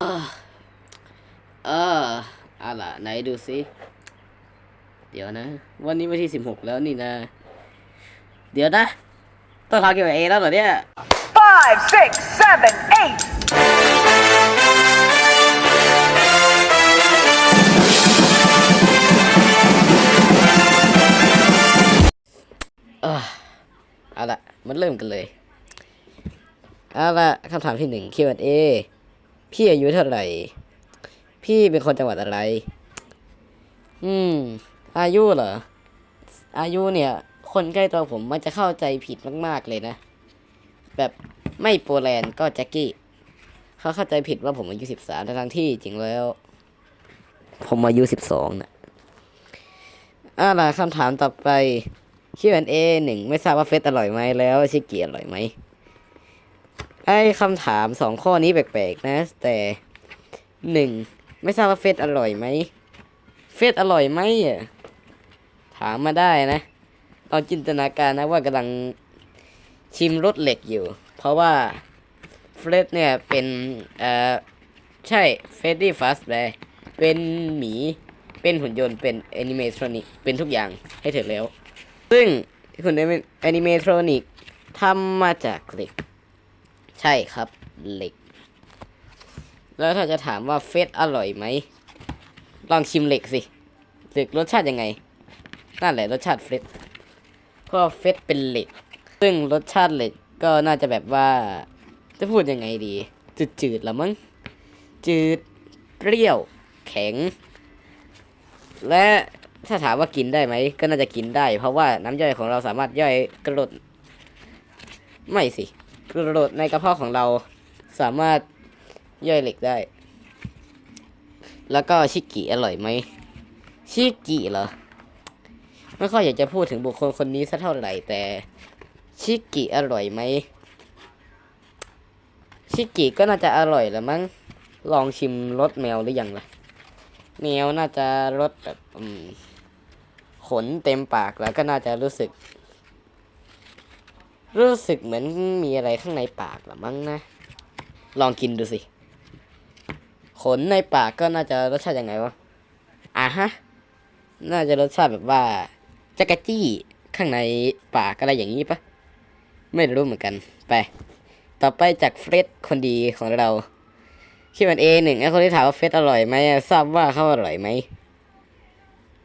เออเออเอาล่ะไหนดูสิเดี๋ยวนะ วันนี้วันที่สิบหกแล้วนี่นะ เดี๋ยวนะต้องทำเกี่ยวกับเอแล้วเหรอเนี่ย Five, six, seven, eight. เออเอาละมันเริ่มกันเลย เอาละคำถามที่หนึ่ง Q&A พี่อายุเท่าไหร่ พี่เป็นคนจังหวัดอะไร อืม อายุเหรอ อายุเนี่ย คนใกล้ตัวผมมันจะเข้าใจผิดมาก ๆ เลยนะ แบบไม่โปรแลนด์ก็แจ็คกี้ เขาเข้าใจผิดว่าผมอายุสิบสามทั้งที่จริงแล้ว ผมอายุสิบสองนะอาล่ะคำถามต่อไป Q&A หนึ่งไม่ทราบว่าเฟสอร่อยไหมแล้วชิกิอร่อยไหม ไอ้คำถามสองข้อนี้แปลกๆนะ แต่หนึ่งไม่ทราบว่าเฟสอร่อยไหมเฟสอร่อยไหมอะถามมาได้นะลองจินตนาการนะว่ากำลังชิมรสเหล็กอยู่ เพราะว่าเฟรดเนี่ยเป็นเอ่อใช่เฟรดดี้ฟาสแบร์เป็นหมีเป็นหุ่นยนต์เป็นแอนิเมทรอนิกเป็นทุกอย่างให้เธอแล้ว ซึ่งคุณแอนิเมทรอนิกทำมาจากเหล็ก ใช่ครับ เหล็ก แล้วถ้าจะถามว่าเฟสอร่อยไหม ลองชิมเหล็กสิ เหล็กรสชาติยังไง นั่นแหละรสชาติเฟสก็เฟสเป็นเหล็ก ซึ่งรสชาติเหล็กก็น่าจะแบบว่า จะพูดยังไงดี จืดๆละมั้ง จืด เปรี้ยว แข็ง และถ้าถามว่ากินได้ไหม ก็น่าจะกินได้ เพราะว่าน้ำย่อยของเราสามารถย่อยกระดดไม่สิ กระโดในกระเพาะของเราสามารถย่อยเหล็กได้ แล้วก็ชิกิอร่อยไหม ชิกิเหรอ ไม่ค่อยอยากจะพูดถึงบุคคลคนนี้สักเท่าไหร่แต่ ชิกิอร่อยไหม ชิกิก็น่าจะอร่อยแหละมั้ง ลองชิมรสแมวหรือยังล่ะ แมวน่าจะรสแบบอืมขนเต็มปากแล้วก็น่าจะรู้สึก รู้สึกเหมือนมีอะไรข้างในปากละมั้งนะ ลองกินดูสิ ขนในปากก็น่าจะรสชาติยังไงวะ อะฮะ น่าจะรสชาติแบบว่าจักรจี้ข้างในปากอะไรอย่างนี้ปะ ไม่รู้เหมือนกัน ไป ต่อไปจากเฟรดคนดีของเราคิดมันเอหนึ่งไอ้คนที่ถามว่าเฟสอร่อยไหมทราบว่าเขาอร่อยไหม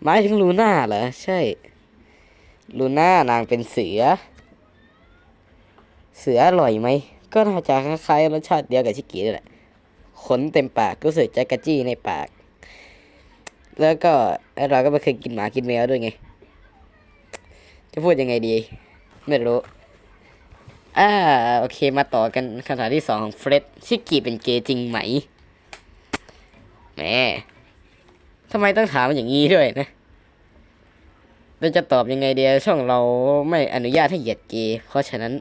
หมายถึงลูน่าเหรอ ใช่ ลูน่านางเป็นเสือ เสืออร่อยไหม ก็น่าจะคล้ายๆรสชาติเดียวกับชิกินี่แหละ ขนเต็มปากก็รู้สึกจักรจี้ในปาก แล้วก็เราก็ไม่เคยกินหมากินแมวด้วยไง จะพูดยังไงดี ไม่รู้ อ่าโอเคมาต่อกันคำถามที่สองของเฟร็ดชิกิเป็นเกย์จริงไหมแหมทำไมต้องถามอย่างนี้ด้วยนะเราจะตอบยังไงเดียช่องเราไม่อนุญาตให้เหยียดเกย์เพราะฉะนั้น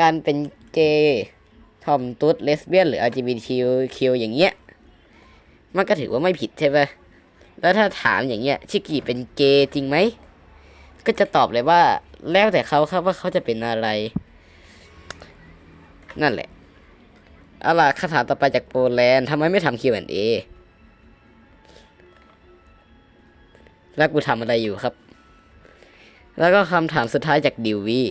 การเป็นเกย์ทอมตุ๊ดเลสเบี้ยนหรือ LGBTQ อย่างเงี้ย มันก็ถือว่าไม่ผิดใช่ปะแล้วถ้าถามอย่างเงี้ย ชิกิเป็นเกย์จริงไหม ก็จะตอบเลยว่า แล้วแต่เขาครับว่าเขาจะเป็นอะไร นั่นแหละ เอาล่ะคำถามต่อไปจากโปแลนด์ทำไมไม่ทำ Q&A แล้วกูทำอะไรอยู่ครับ แล้วก็คำถามสุดท้ายจากดิววี่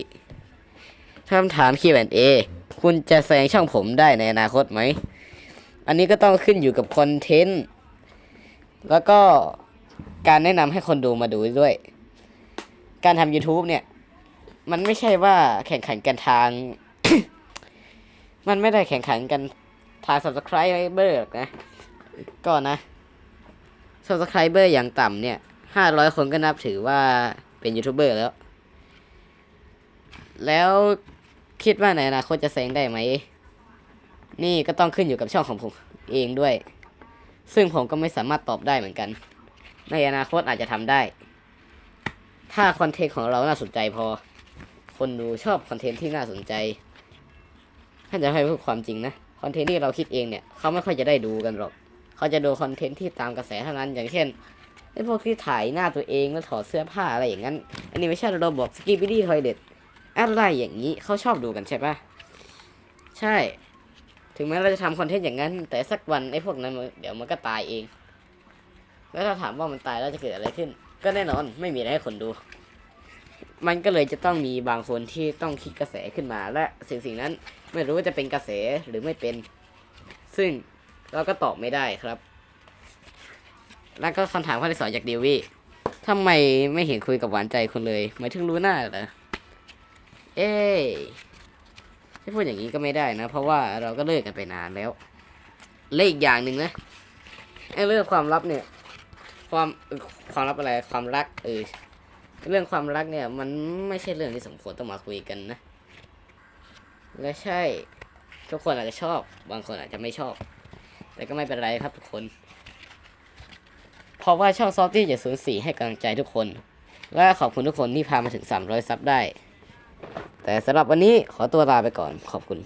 คำถาม Q&A คุณจะแซงช่องผมได้ในอนาคตไหม อันนี้ก็ต้องขึ้นอยู่กับคอนเทนต์ แล้วก็การแนะนำให้คนดูมาดูด้วย การทำ YouTube เนี่ย มันไม่ใช่ว่าแข่งขันกันทาง มันไม่ได้แข่งขันกันทาง subscriber หรอกนะ ก็นะ subscriber อย่างต่ำเนี่ยห้าร้อยคนก็นับถือว่าเป็นยูทูบเบอร์แล้ว แล้ว คิดว่าในอนาคตจะแซงได้ไหม นี่ก็ต้องขึ้นอยู่กับช่องของผมเองด้วย ซึ่งผมก็ไม่สามารถตอบได้เหมือนกัน ในอนาคตอาจจะทำได้ ถ้าคอนเทนต์ของเราน่าสนใจพอ คนดูชอบคอนเทนต์ที่น่าสนใจถ้าจะให้พูดความจริงนะคอนเทนต์ที่เราคิดเองเนี่ยเขาไม่ค่อยจะได้ดูกันหรอกเขาจะดูคอนเทนต์ที่ตามกระแสเท่านั้นอย่างเช่นไอ้พวกที่ถ่ายหน้าตัวเองแล้วถอดเสื้อผ้าอะไรอย่างนั้น อันนี้ไม่ใช่เราบอกสกีบิดี้ทอยเด็ด อะไรอย่างนี้เขาชอบดูกันใช่ปะใช่ ถึงแม้เราจะทำคอนเทนต์อย่างนั้น แต่สักวันไอ้พวกนั้นเดี๋ยวมันก็ตายเอง แล้วถ้าถามว่ามันตายแล้วจะเกิดอะไรขึ้น ก็แน่นอนไม่มีอะไรให้คนดู มันก็เลยจะต้องมีบางคนที่ต้องคิดกระแสขึ้นมา และสิ่งสิ่งนั้นไม่รู้ว่าจะเป็นกระแสหรือไม่เป็น ซึ่งเราก็ตอบไม่ได้ครับ แล้วก็คำถามข้อที่สองจากดิวี่ทำไมไม่เห็นคุยกับหวานใจคุณเลยหมายถึงรู้หน้าเหรอ เอ้ยจะพูดอย่างนี้ก็ไม่ได้นะ เพราะว่าเราก็เลิกกันไปนานแล้วเลขอีกอย่างหนึ่งนะไอ้เรื่องความลับเนี่ย ความความลับอะไรความรักเออเรื่องความรักเนี่ย มันไม่ใช่เรื่องที่สมควรต้องมาคุยกันนะ และใช่ทุกคนอาจจะชอบ บางคนอาจจะไม่ชอบ แต่ก็ไม่เป็นไรครับทุกคน เพราะว่าช่องซอฟตี้จะสูญสีให้กำลังใจทุกคน และขอบคุณทุกคนที่พามาถึง 300 ซับได้ แต่สำหรับวันนี้ขอตัวลาไปก่อนขอบคุณ